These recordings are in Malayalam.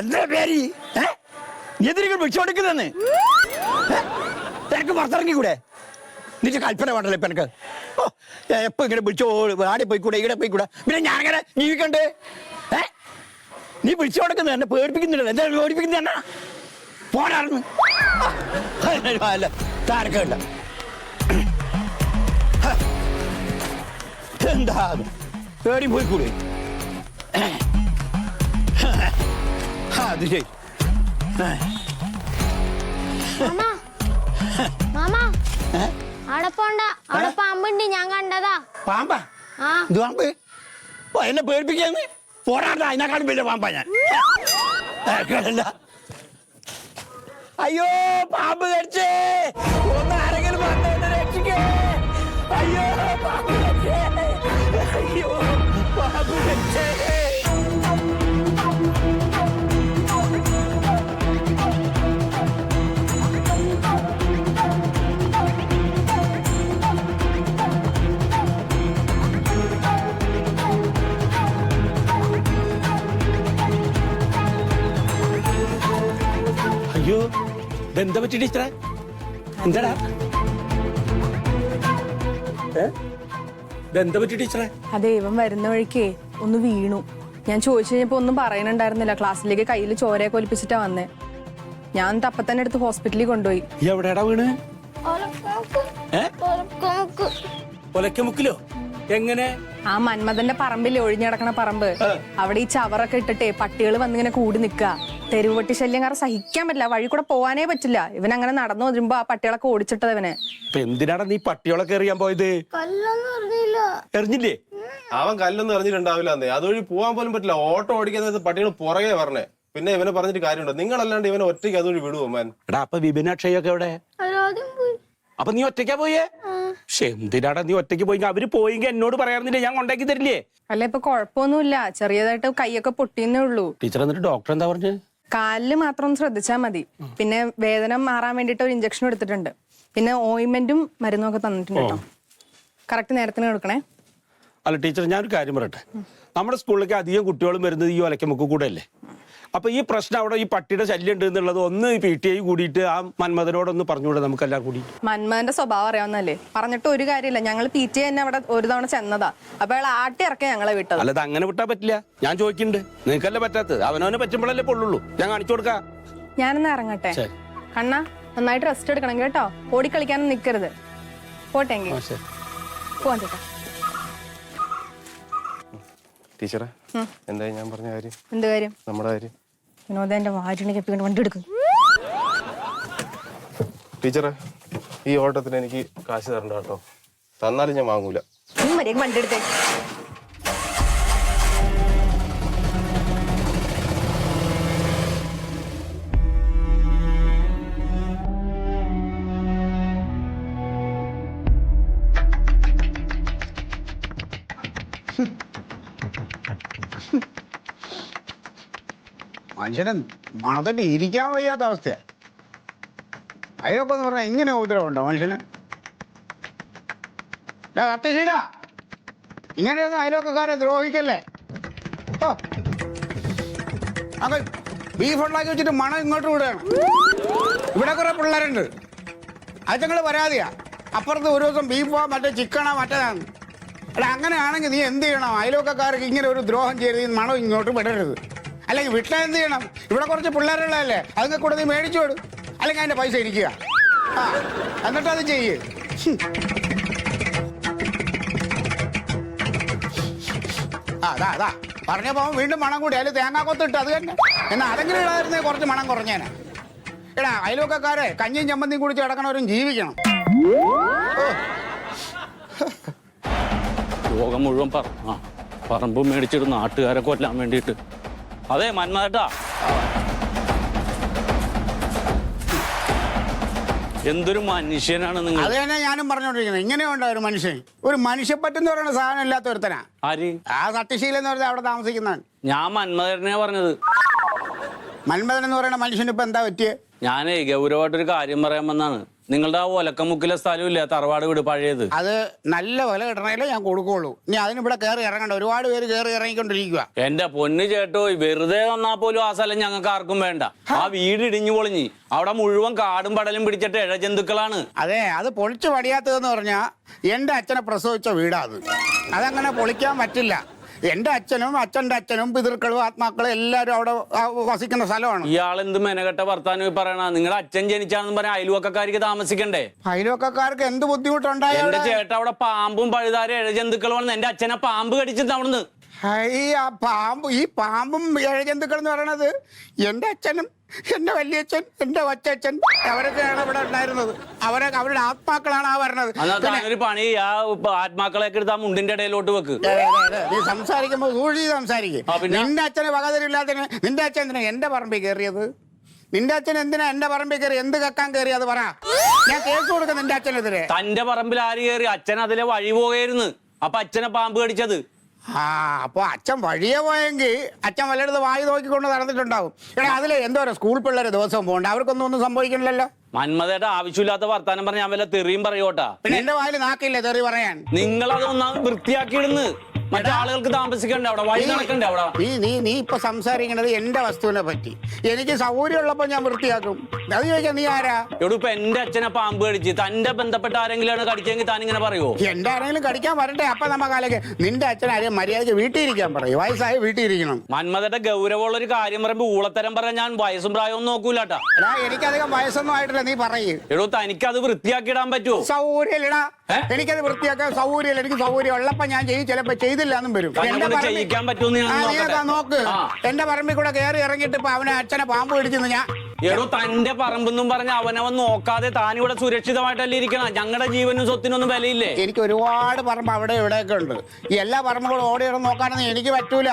എന്താ പേര്? നീ എന്തിനാ വിളിച്ചോണ്ടിരിക്കുന്നെന്ന് നിനക്ക് പുറത്തിറങ്ങിക്കൂടെ? നിന്റെ കൽപ്പന വേണ്ടല്ലോ ഇപ്പൊ എനിക്ക്. ഓ എപ്പോ ഇങ്ങനെ വിളിച്ചോ ആടെ പോയിക്കൂടെ ഇവിടെ പോയിക്കൂടെ? പിന്നെ ഞാൻ അങ്ങനെ ജീവിക്കണ്ടേ? ഏ? നീ വിളിച്ചു കൊടുക്കുന്നത് എന്നെ പേടിപ്പിക്കുന്നില്ല എന്താ പേടിപ്പിക്കുന്ന എന്നാ പോരാർന്ന് അല്ല താരൊക്കെ എന്താ പേടി പോയിക്കൂടെ? അത് ഏ, മാമാ. അവിടെ പോണ്ട. അവിടെ പാമ്പുണ്ട് ഞാൻ കണ്ടതാ. പാമ്പാ? ആ. ഇത് പാമ്പ്? ഓ എന്നെ പേടിപ്പിക്കാന്ന്? പോരാണ്ട അതിനെക്കാളും വലിയ പാമ്പാ ഞാൻ. കേട്ടില്ല അയ്യോ പാമ്പ് കടിച്ചേ. ഒന്ന് ആരെങ്കിലും വന്ന് എന്നെ രക്ഷിക്കേ. അയ്യോ പാമ്പ് ഇതെന്താ പറ്റി ടീച്ചറെ എന്താടാ? എന്താ ഇതെന്താ പറ്റി ടീച്ചറെ അതെ ഇവൻ വരുന്ന വഴിക്കേ ഒന്ന് വീണു. ഞാൻ ചോദിച്ചു കഴിഞ്ഞപ്പോ ഒന്നും പറയണുണ്ടായിരുന്നില്ല. ക്ലാസ്സിലേക്ക് കയ്യിൽ ചോരയൊക്കെ ഒലിപ്പിച്ചിട്ടാ വന്നേ. ഞാൻ തപ്പ തന്നെ എടുത്ത് ഹോസ്പിറ്റലിൽ കൊണ്ടുപോയി. എവിടെയാടാ വീണ്. ഒലക്കമുക്കിലോ? എങ്ങനെ? ആ മന്മഥന്റെ പറമ്പിൽ ഒഴിഞ്ഞടക്കണ പറമ്പ്. അവിടെ ഈ ചവറൊക്കെ ഇട്ടിട്ടേ പട്ടികൾ വന്നിങ്ങനെ കൂടി നിക്ക. തെരുവുപട്ടി ശല്യം കാരണം സഹിക്കാൻ പറ്റില്ല വഴി കൂടെ പോവാനേ പറ്റില്ല. ഇവൻ അങ്ങനെ നടന്നു വരുമ്പോ ആ പട്ടികളൊക്കെ ഓടിച്ചിട്ടത് ഇവന്. എന്തിനാണ് നീ പട്ടികളൊക്കെ എറിയാൻ പോയത്? എറിഞ്ഞില്ലേ. അവൻ കല്ലൊന്നും എറിഞ്ഞിട്ടുണ്ടാവില്ല അതുവഴി പോവാൻ പോലും പറ്റില്ല. ഓട്ടോ ഓടിക്കുന്നത് പട്ടികൾ പുറകെ പറഞ്ഞേ പിന്നെ ഇവനെ പറഞ്ഞിട്ട് കാര്യമുണ്ടോ. നിങ്ങളല്ലാണ്ട് ഇവനെ ഒറ്റയ്ക്ക് അതുവഴി വിടുവോ മാൻ എടാ അപ്പൊ വിപിനാക്ഷയൊക്കെ എവിടെ? അപ്പൊ നീ ഒറ്റയ്ക്കാ പോയേ? പക്ഷെ എന്തിനാടാ നീ ഒറ്റയ്ക്ക് പോയി? അവർ പോയെങ്കിൽ എന്നോട് പറയാറുന്നില്ലേ? ഞാൻ കൊണ്ടാക്കി തരില്ലേ? അല്ല ഇപ്പൊ കുഴപ്പമൊന്നുമില്ല ചെറിയതായിട്ട് കൈയൊക്കെ പൊട്ടിയെന്നേ ഉള്ളൂ. ടീച്ചർ എന്നിട്ട് ഡോക്ടർ എന്താ പറഞ്ഞത് കാലിൽ മാത്രം ഒന്ന് ശ്രദ്ധിച്ചാൽ മതി. പിന്നെ വേദന മാറാൻ വേണ്ടിട്ട് ഒരു ഇഞ്ചക്ഷൻ എടുത്തിട്ടുണ്ട്. പിന്നെ ഓയിൻമെന്റും മരുന്നും ഒക്കെ തന്നിട്ടുണ്ട് കേട്ടോ. കറക്റ്റ് നേരത്തിന് കൊടുക്കണേ. അല്ല ടീച്ചർ ഞാനൊരു കാര്യം പറയട്ടെ? നമ്മുടെ സ്കൂളിലേക്ക് അധികം കുട്ടികളും വരുന്നത് ഈ ഒലക്കമുക്ക് കൂടെ അല്ലേ? അപ്പൊ ഈ പ്രശ്നം അവിടെ ഈ പട്ടിയുടെ ശല്യം ഉണ്ട് എന്നുള്ളത് ഒന്ന് പി ടി ഐ കൂടിയിട്ട് ആ മന്മഥനോടൊന്ന് പറഞ്ഞുകൂടെ നമുക്കെല്ലാം കൂടി. മന്മഥന്റെ സ്വഭാവം അറിയാവുന്നല്ലേ പറഞ്ഞിട്ട് ഒരു കാര്യമില്ല. ഞങ്ങൾ പി ടി തന്നെ അവിടെ ഒരു തവണ ചെന്നതാ. അപ്പൊ അയാൾ ആട്ടി ഇറക്കി ഞങ്ങളെ വിട്ടത്. അല്ലത് അങ്ങനെ വിട്ടാ പറ്റില്ല. ഞാൻ ചോദിക്കുന്നുണ്ട്. നിങ്ങൾക്കല്ലേ പറ്റാത്തത്? അവനവനെ പറ്റുമ്പോഴല്ലേ പൊള്ളുള്ളൂ. ഞാൻ കാണിച്ചു കൊടുക്കാം. ഞാനൊന്ന് ഇറങ്ങട്ടെ? ശരി. കണ്ണ നന്നായിട്ട് റെസ്റ്റ് എടുക്കണം കേട്ടോ. ഓടിക്കളിക്കാനും നിൽക്കരുത് പോട്ടെങ്കിൽ. പോവാൻ ചേട്ടാ ടീച്ചറെ എന്തായി ഞാൻ പറഞ്ഞ കാര്യം? എന്ത് കാര്യം? നമ്മുടെ കാര്യം. വിനോദേന്റെ വാരിണിക്ക് എപ്പിക്കൊണ്ട് വണ്ടി എടുക്കും. ടീച്ചറെ ഈ ഓട്ടത്തിന് എനിക്ക് കാശ് തരണ്ട കേട്ടോ. തന്നാലും ഞാൻ വാങ്ങൂല. മര്യാദ വണ്ടി എടുത്തേ. മനുഷ്യനെ മണത്തിട്ട് ഇരിക്കാൻ വയ്യാത്ത അവസ്ഥയാ. അതിനൊക്കെ എന്ന് പറഞ്ഞാൽ എങ്ങനെ ഉപദ്രവമുണ്ടോ മനുഷ്യന്? കത്തശീല ഇങ്ങനെയൊന്നും അയലോക്കാരെ ദ്രോഹിക്കല്ലേ? ഓ അങ്ങ് ബീഫ് ഉണ്ടാക്കി വെച്ചിട്ട് മണം ഇങ്ങോട്ട് വിടുകയാണ്. ഇവിടെ കുറെ പിള്ളേരുണ്ട്. അതുങ്ങൾ പരാതിയാ. അപ്പുറത്ത് ഒരു ദിവസം ബീഫോ മറ്റേ ചിക്കണോ മറ്റേതാണ്. അല്ല അങ്ങനെയാണെങ്കിൽ നീ എന്ത് ചെയ്യണം? അയലോക്കാർക്ക് ഇങ്ങനെ ഒരു ദ്രോഹം ചെയ്ത് മണം ഇങ്ങോട്ട് വിടരുത്. അല്ലെങ്കിൽ വിട്ടാൽ എന്ത് ചെയ്യണം? ഇവിടെ കുറച്ച് പിള്ളേരുള്ളതല്ലേ? അതിനെ കൂടെ നീ മേടിച്ചു വിടും. അല്ലെങ്കിൽ അതിന്റെ പൈസ ഇരിക്കുക. ആ എന്നിട്ട് അത് ചെയ്യ്. അതാ അതാ പറഞ്ഞ അവൻ വീണ്ടും മണം കൂടി. അതിൽ തേങ്ങാക്കൊത്തിട്ട് അത് തന്നെ. എന്നാ അതെങ്കിലും ഇടാതിരുന്നേ കുറച്ച് മണം കുറഞ്ഞേനെ. എടാ അയലോക്കാരെ കഞ്ഞിയും ചമ്മന്തിയും കുടിച്ച് കിടക്കണവരും ജീവിക്കണം. ലോകം മുഴുവൻ പറ പറമ്പ് മേടിച്ചിട്ട് നാട്ടുകാരെ കൊല്ലാൻ വേണ്ടിയിട്ട്. അതെ മന്മാരട്ടാ എന്തൊരു മനുഷ്യനാണ് നിങ്ങൾ. അത് തന്നെ ഞാനും പറഞ്ഞോണ്ടിരിക്കുന്നത്. ഇങ്ങനെയുണ്ടോ ഒരു മനുഷ്യൻ? ഒരു മനുഷ്യപ്പറ്റെന്ന് പറയുന്ന സാധനം ഇല്ലാത്ത ഒരുത്തനാ ആര്? ആ സത്യശീലം എന്ന് പറഞ്ഞാൽ അവിടെ താമസിക്കുന്നവൻ. ഞാൻ മന്മഥനെ പറഞ്ഞത്. മന്മഥൻ എന്ന് പറയുന്ന മനുഷ്യന് ഇപ്പൊ എന്താ പറ്റിയേ? ഞാനേ ഗൗരവമായിട്ടൊരു കാര്യം പറയാൻ വന്നാണ്. നിങ്ങളുടെ ആ ഒലക്കമുക്കിലെ സ്ഥലമില്ല? തറവാട് വീട് പഴയത്. അത് നല്ല വില കിട്ടണേലേ ഞാൻ കൊടുക്കുള്ളൂ. ഇനി അതിന് ഇവിടെ കയറി ഇറങ്ങണ്ട. ഒരുപാട് പേര് കയറി ഇറങ്ങിക്കൊണ്ടിരിക്കുക എന്റെ പൊന്ന് ചേട്ടോ വെറുതെ വന്നാ പോലും ആ സ്ഥലം ഞങ്ങൾക്ക് ആർക്കും വേണ്ട. ആ വീട് ഇടിഞ്ഞു പൊളിഞ്ഞ്. അവിടെ മുഴുവൻ കാടും പടലും പിടിച്ചിട്ട് ഇഴജന്തുക്കളാണ്. അതെ അത് പൊളിച്ചു പടിയാത്തതെന്ന് പറഞ്ഞാൽ എന്റെ അച്ഛനെ പ്രസവിച്ച വീടാ അത്. അതങ്ങനെ പൊളിക്കാൻ പറ്റില്ല. എന്റെ അച്ഛനും അച്ഛന്റെ അച്ഛനും പിതൃക്കളും ആത്മാക്കളും എല്ലാവരും അവിടെ വസിക്കുന്ന സ്ഥലമാണ്. ഇയാൾ എന്ത് മെനകെട്ട വർത്താനം പറയണ നിങ്ങളുടെ അച്ഛൻ ജനിച്ചാണെന്ന് പറഞ്ഞ അയൽവക്കക്കാർക്ക് താമസിക്കണ്ടേ? അയൽവക്കക്കാർക്ക് എന്ത് എന്റെ ചേട്ടൻ ചേട്ട അവിടെ പാമ്പും പഴുതാരും ഇഴജന്തുക്കളും എന്റെ അച്ഛനെ പാമ്പ് കടിച്ചിട്ട് അവിടുന്ന് ആ പാമ്പ് ഈ പാമ്പും ഇഴജന്തുക്കൾ എന്ന് പറയണത് എന്റെ അച്ഛനും എന്റെ വലിയച്ഛൻ എന്റെ ഒച്ചച്ഛൻ അവരൊക്കെയാണ് ഇവിടെ ഉണ്ടായിരുന്നത്. അവരെ അവരുടെ ആത്മാക്കളാണ് ആ വരണത്. ഒരു പണി ആ ആത്മാക്കളെ എടുത്ത് ആ മുണ്ടിന്റെ ഇടയിലോട്ട് വെക്ക്. നീ സംസാരിക്കുമ്പോൾ സൂക്ഷിച്ച് സംസാരിക്കും. നിന്റെ അച്ഛനെ വകതരില്ലാത്തതിന് നിന്റെ അച്ഛൻ എന്തിനാ എന്റെ പറമ്പിൽ കയറിയത്? നിന്റെ അച്ഛൻ എന്തിനാ എന്റെ പറമ്പിൽ കയറി എന്ത് കക്കാൻ കയറി അത് പറ. ഞാൻ കേസ് കൊടുക്കും നിന്റെ അച്ഛനെതിരെ. തന്റെ പറമ്പിൽ ആര് കയറി? അച്ഛൻ അതിലെ വഴി പോകായിരുന്നു അപ്പൊ അച്ഛനെ പാമ്പ് കടിച്ചത്. ആ അപ്പൊ അച്ഛൻ വഴിയെ പോയെങ്കിൽ അച്ഛൻ വല്ലയിടത്ത് വായി നോക്കിക്കൊണ്ട് നടന്നിട്ടുണ്ടാവും. എടാ അതിലെ എന്തോ സ്കൂൾ പിള്ളേർ ദിവസവും പോകണ്ട. അവർക്കൊന്നും ഒന്നും സംഭവിക്കണില്ലല്ലോ. മന്മതയുടെ ആവശ്യമില്ലാത്ത വർത്താനം പറഞ്ഞ ഞാൻ വല്ല തെറിയും പറയോട്ടാ? പിന്നെ എന്റെ വായിൽ നാക്കില്ലേ തെറി പറയാൻ? നിങ്ങളത് ഒന്നാമത് വൃത്തിയാക്കി വൃത്തിയാക്കിയിടുന്ന്. മറ്റേ ആളുകൾക്ക് താമസിക്കണ്ടേ അവിടെ? വഴി നടക്കണ്ടേ അവിടെ? നീ നീ നീ ഇപ്പൊ സംസാരിക്കുന്നത് എന്റെ വസ്തുവിനെ പറ്റി. എനിക്ക് സൗകര്യം ഉള്ളപ്പോ ഞാൻ വൃത്തിയാക്കും. അത് ചോദിക്കാൻ നീ ആരാ? എവിടെ ഇപ്പൊ എന്റെ അച്ഛനെ പാമ്പ് കടിച്ച് തന്റെ ബന്ധപ്പെട്ട ആരെങ്കിലും കടിച്ചെങ്കിൽ താൻ ഇങ്ങനെ പറയുമോ എന്റെ ആരെങ്കിലും കടിക്കാൻ വരട്ടെ അപ്പൊ നമ്മ കാലക്ക് നിന്റെ അച്ഛൻ ആരെയും മര്യാദയ്ക്ക് വീട്ടിൽ ഇരിക്കാൻ പറയും. വയസ്സായി വീട്ടിൽ ഇരിക്കണം മന്മതന്റെ ഗൗരവമുള്ള ഒരു കാര്യം പറയുമ്പോ ഊളത്തരം പറയാൻ ഞാൻ വയസ്സും പ്രായവും നോക്കൂലട്ടാ എടാ എനിക്കധികം വയസ്സൊന്നും ആയിട്ടില്ല നീ പറയൂ. എടോ തനിക്ക് അത് വൃത്തിയാക്കിയിടാൻ പറ്റുമോ സൗകര്യമില്ലടാ. ഏ? എനിക്കത് വൃത്തിയാക്കാൻ സൗകര്യമില്ല. എനിക്ക് സൗകര്യം ഉള്ളപ്പോ ഞാൻ ചെയ്യും. ചിലപ്പോ ചെയ്തില്ല എന്നും വരും എന്റെ പറമ്പിൽ- നോക്ക്. എന്റെ പറമ്പിൽ കൂടെ കയറി ഇറങ്ങിയിട്ട് ഇപ്പൊ അവനെ അച്ഛനെ പാമ്പ് പിടിച്ചെന്ന് ഞാൻ എടോ തന്റെ പറമ്പെന്നും പറഞ്ഞ അവനവൻ നോക്കാതെ താൻ ഇവിടെ സുരക്ഷിതമായിട്ടല്ലേ ഇരിക്കണം? ഞങ്ങളുടെ ജീവനും സ്വത്തിനൊന്നും വിലയില്ലേ? എനിക്ക് ഒരുപാട് പറമ്പ് അവിടെ ഇവിടെയൊക്കെ ഉണ്ട്. ഈ എല്ലാ പറമ്പുകളും ഓടി നോക്കാനൊന്നും എനിക്ക് പറ്റൂല.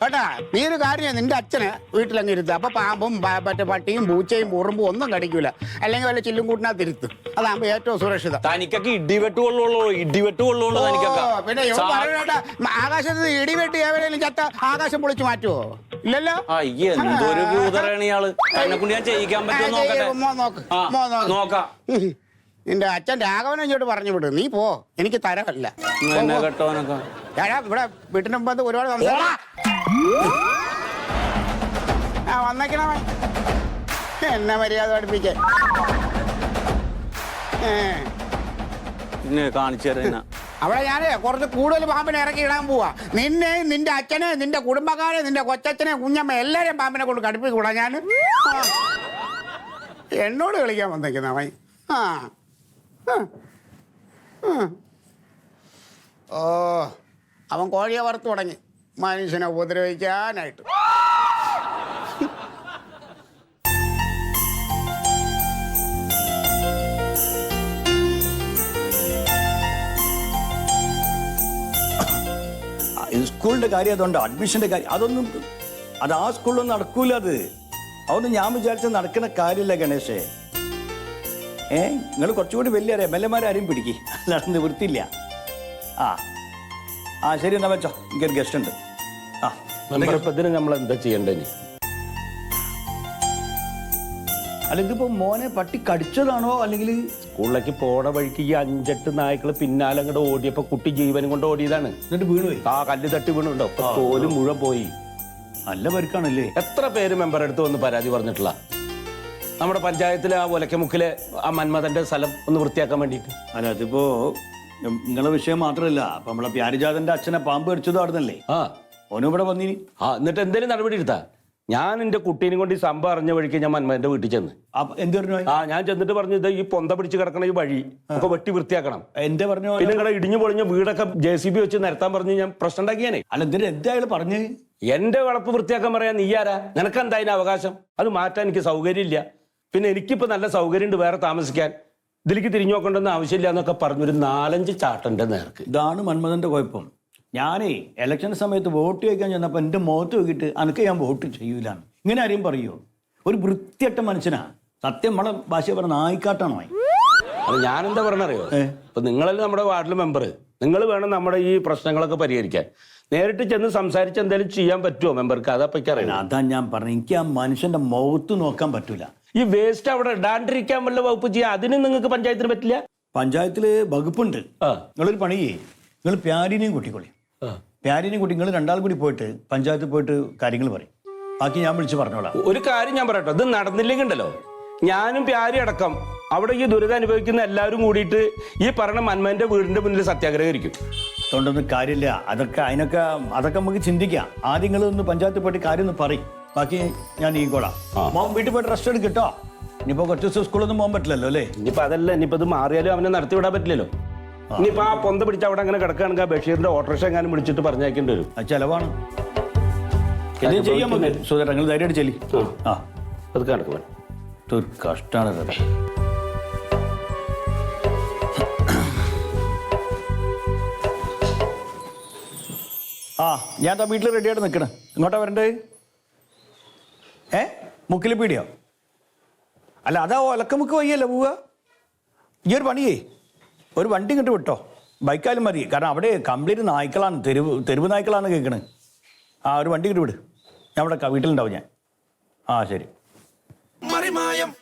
കേട്ടാ നീ ഒരു കാര്യം നിന്റെ അച്ഛന് വീട്ടിലങ്ങ് ഇരുത്ത്. അപ്പൊ പാമ്പും മറ്റേ പട്ടിയും പൂച്ചയും ഉറുമ്പും ഒന്നും കടിക്കൂല. അല്ലെങ്കിൽ വല്ല ചില്ലും കൂട്ടിനകത്ത് ഇരുത്തും. അതാകുമ്പോ ഏറ്റവും സുരക്ഷിതം. തനിക്കൊക്കെ ഇടിവെട്ട് കൊള്ളുള്ളൂ ഇടിവെട്ട് കൊള്ളുള്ളൂ തനിക്കൊക്കെ. പിന്നെ ഇവൻ ആകാശത്ത് ഇടിവെട്ടി എവിടെയെങ്കിലും ചത്ത ആകാശം പൊളിച്ചു മാറ്റുമോ ഇല്ലല്ലോ? അയ്യേ എന്തൊരു ഭൂതറാണ് ഇയാൾ? എന്നെ കൊണ്ട് ഞാൻ ചെയ്യിക്കാൻ പറ്റുമോ ആ, നോക്കട്ടെ. ചെയ്യ്, നോക്ക്, ആ, മോൻ നോക്ക്. നോക്കാം. നിന്റെ അച്ഛൻ രാഘവനെ ഇങ്ങോട്ട് പറഞ്ഞു വിട്. നീ പോ. എനിക്ക് തരമല്ല. എന്നെ ഇവിടെ വീട്ടിന് മുമ്പ് ഒരുപാട് സംസാരം ആ വന്നേക്കണവൻ എന്നെ മര്യാദ പഠിപ്പിക്കാൻ പിന്നെ കാണിച്ചു തരാ അവിടെ ഞാൻ കുറച്ച് കൂടുതൽ പാമ്പിനെ ഇറക്കി ഇടാൻ പോവാ. നിന്നെ നിന്റെ അച്ഛനെ നിന്റെ കുടുംബക്കാരെ നിന്റെ കൊച്ചച്ഛനെ കുഞ്ഞമ്മ എല്ലാരെയും പാമ്പിനെ കൊണ്ട് കടുപ്പിക്കൂടാ ഞാൻ എന്നോട് കളിക്കാൻ വന്നേക്കുന്ന ആ. ആ. ആ. ഓ. അവൻ കോഴിയെ വറുത്ത് തുടങ്ങി. മനുഷ്യനെ ഉപദ്രവിക്കാനായിട്ട്. സ്കൂളിന്റെ കാര്യം അതുകൊണ്ട് അഡ്മിഷന്റെ കാര്യം അതൊന്നും അത് ആ സ്കൂളിലൊന്നും നടക്കൂല അത്. അതൊന്നും ഞാൻ വിചാരിച്ച നടക്കുന്ന കാര്യമില്ല ഗണേശേ ഏ നിങ്ങൾ കുറച്ചുകൂടി വലിയ എം എൽ ആരെയും പിടിക്കും. അല്ലാതെ നിവൃത്തിയില്ല ആ. ആ ശരി എന്നാ വെച്ചോ. എനിക്കൊരു ഗസ്റ്റ് ഉണ്ട്. ആ മെമ്പർപ്പത്തിന് നമ്മൾ എന്താ ചെയ്യണ്ടേ അല്ലെങ്കിൽ അല്ല ഇതിപ്പോ മോനെ പട്ടി കടിച്ചതാണോ? അല്ലെങ്കിൽ സ്കൂളിലേക്ക് പോണ വഴിക്ക് ഈ അഞ്ചെട്ട് നായ്ക്കൾ പിന്നാലെ അങ്ങോട്ട് ഓടിയപ്പോ കുട്ടി ജീവനും കൊണ്ട് ഓടിയതാണ്. എന്നിട്ട് വീണുപോയി ആ കല്ല് തട്ടി വീണുണ്ടോ? ഇപ്പൊ തോൽ മുഴുവൻ പോയി. നല്ല പരിക്കാണല്ലേ? എത്ര പേര് മെമ്പർ അടുത്ത് വന്ന് പരാതി പറഞ്ഞിട്ടുള്ള നമ്മുടെ പഞ്ചായത്തിലെ ആ ഒലക്കമുക്കിലെ ആ മന്മഥന്റെ സ്ഥലം ഒന്ന് വൃത്തിയാക്കാൻ വേണ്ടിയിട്ട്. അല്ല അതിപ്പോ നിങ്ങളെ വിഷയം മാത്രമല്ല അപ്പൊ നമ്മളെ പ്യാരിജാതന്റെ അച്ഛനെ പാമ്പ് കടിച്ചതും ആടുന്നല്ലേ ആ. ഓനും ഇവിടെ വന്നിനി. ആ എന്നിട്ട് എന്തേലും നടപടി എടുത്താ? ഞാൻ എന്റെ കുട്ടീനെ കൊണ്ട് ഈ സംഭവം അറിഞ്ഞ വഴിക്ക് ഞാൻ മന്മഥന്റെ വീട്ടിൽ ചെന്ന്. എന്ത് പറഞ്ഞു ആ ഞാൻ ചെന്നിട്ട് പറഞ്ഞു ഇത് ഈ പൊന്ത പിടിച്ച് കിടക്കണ ഈ വഴി ഒക്കെ വെട്ടി വൃത്തിയാക്കണം. എന്റെ പറഞ്ഞു പിന്നെ നിങ്ങളുടെ ഇടിഞ്ഞു പൊളിഞ്ഞ വീടൊക്കെ ജെ സി ബി വെച്ച് നിരത്താൻ പറഞ്ഞ് ഞാൻ പ്രശ്നം ഉണ്ടാക്കിയാനേ. അല്ല എന്തിനാ? എന്തായാലും പറഞ്ഞു? എന്റെ വളപ്പ് വൃത്തിയാക്കാൻ പറയാൻ നീ ആരാ? നിനക്ക് എന്താ അതിന് അവകാശം? അത് മാറ്റാൻ എനിക്ക് സൗകര്യമില്ല പിന്നെ എനിക്കിപ്പോ നല്ല സൗകര്യമുണ്ട് വേറെ താമസിക്കാൻ. ഇതിലേക്ക് തിരിഞ്ഞു നോക്കേണ്ടെന്ന് ആവശ്യമില്ല എന്നൊക്കെ പറഞ്ഞൊരു നാലഞ്ച് ചാട്ടന്റെ നേർക്ക്. ഇതാണ് മന്മഥന്റെ കുഴപ്പം. ഞാനേ ഇലക്ഷൻ സമയത്ത് വോട്ട് ചോദിക്കാൻ ചെന്നപ്പോൾ എന്റെ മുഖത്ത് നോക്കിയിട്ട് അനക്ക് ഞാൻ വോട്ട് ചെയ്യൂലാണ് ഇങ്ങനെ ആരെയും പറയുമോ ഒരു വൃത്തിയട്ട മനുഷ്യനാ. സത്യം നമ്മളെ ഭാഷ പറഞ്ഞ നായിക്കാട്ടാണോ. അത് ഞാൻ എന്താ പറഞ്ഞറിയോ? ഇപ്പൊ നിങ്ങളല്ലേ നമ്മുടെ വാർഡിലെ മെമ്പർ നിങ്ങൾ വേണം നമ്മുടെ ഈ പ്രശ്നങ്ങളൊക്കെ പരിഹരിക്കാൻ. നേരിട്ട് ചെന്ന് സംസാരിച്ച് എന്തെങ്കിലും ചെയ്യാൻ പറ്റുമോ മെമ്പർക്ക് അതപ്പോ അറിയാം അതാ ഞാൻ പറഞ്ഞു. എനിക്ക് ആ മനുഷ്യന്റെ മുഖത്ത് നോക്കാൻ പറ്റൂല. ഈ വേസ്റ്റ് അവിടെ ഇടാണ്ടിരിക്കാൻ വല്ല വകുപ്പ് ചെയ്യാൻ അതിനും നിങ്ങൾക്ക് പഞ്ചായത്തിന് പറ്റില്ല? പഞ്ചായത്തിൽ വകുപ്പുണ്ട്. നിങ്ങളൊരു പണി ചെയ്യേ നിങ്ങൾ പ്യാരിനെയും കൂട്ടിക്കൊള്ളി ആ. കുട്ടി നിങ്ങൾ രണ്ടാളും കൂടി പോയിട്ട് പഞ്ചായത്തിൽ പോയിട്ട് കാര്യങ്ങൾ പറയും. ബാക്കി ഞാൻ വിളിച്ച് പറഞ്ഞോളാം. ഒരു കാര്യം ഞാൻ പറയട്ടോ ഇത് നടന്നില്ലെങ്കിൽ ഉണ്ടല്ലോ ഞാനും പ്യാരി അടക്കം അവിടെ ഈ ദുരിതം അനുഭവിക്കുന്ന എല്ലാവരും കൂടിയിട്ട് ഈ പറഞ്ഞ മന്മന്റെ വീടിന്റെ മുന്നിൽ സത്യാഗ്രഹം അതുകൊണ്ടൊന്നും കാര്യമില്ല അതൊക്കെ അതിനൊക്കെ അതൊക്കെ നമുക്ക് ചിന്തിക്കാം. ആദ്യം നിങ്ങൾ ഒന്ന് പഞ്ചായത്തിൽ പോയിട്ട് കാര്യം ഒന്ന് പറയും. ബാക്കി ഞാൻ നീക്കോളാം മോൻ വീട്ടിൽ പോയിട്ട് റെസ്റ്റ് എടുക്കട്ടോ ഇനിയിപ്പോ കുറച്ച് ദിവസം സ്കൂളൊന്നും പോകാൻ പറ്റില്ലല്ലോ അല്ലേ? ഇനിയിപ്പോ അതല്ല ഇനിയിപ്പോ അത് മാറിയാലും അവനെ നടത്തി വിടാൻ പറ്റില്ലല്ലോ. ഇനിയിപ്പോ ആ പൊന്ത പിടിച്ച് അവിടെ അങ്ങനെ കിടക്കുകയാണെങ്കിൽ ആ ബഷീറിന്റെ ഓട്ടോറിക്ഷ എങ്ങാനും വിളിച്ചിട്ട് പറഞ്ഞേക്കേണ്ടി വരും. അത് ചെലവാണ്. ഇത് ചെയ്യാൻ ധൈര്യമായിട്ട് ചെല്ലി. ആ. അത് കഷ്ടാണ്. ആ ഞാൻ താ വീട്ടിൽ റെഡിയായിട്ട് നിൽക്കണേ ഇങ്ങോട്ടാ വരണ്ടേ? ഏ? മുക്കിൽ പീടിയോ? അല്ല അതാ ഒലക്കമുക്ക് വയ്യല്ലോ പോവുക? ഈ ഒരു പണിയേ. ഒരു വണ്ടി ഇങ്ങോട്ട് വിട്ടോ? ബൈക്കായാലും മതി. കാരണം അവിടെ കംപ്ലീറ്റ് നായ്ക്കളാണ് തെരുവ് തെരുവ് നായ്ക്കളാണ് കേൾക്കണത് ആ ഒരു വണ്ടി ഇങ്ങോട്ട് വിട്. ഞാൻ അവിടെ വീട്ടിലുണ്ടാവും ഞാൻ. ആ ശരി. മറിമായം.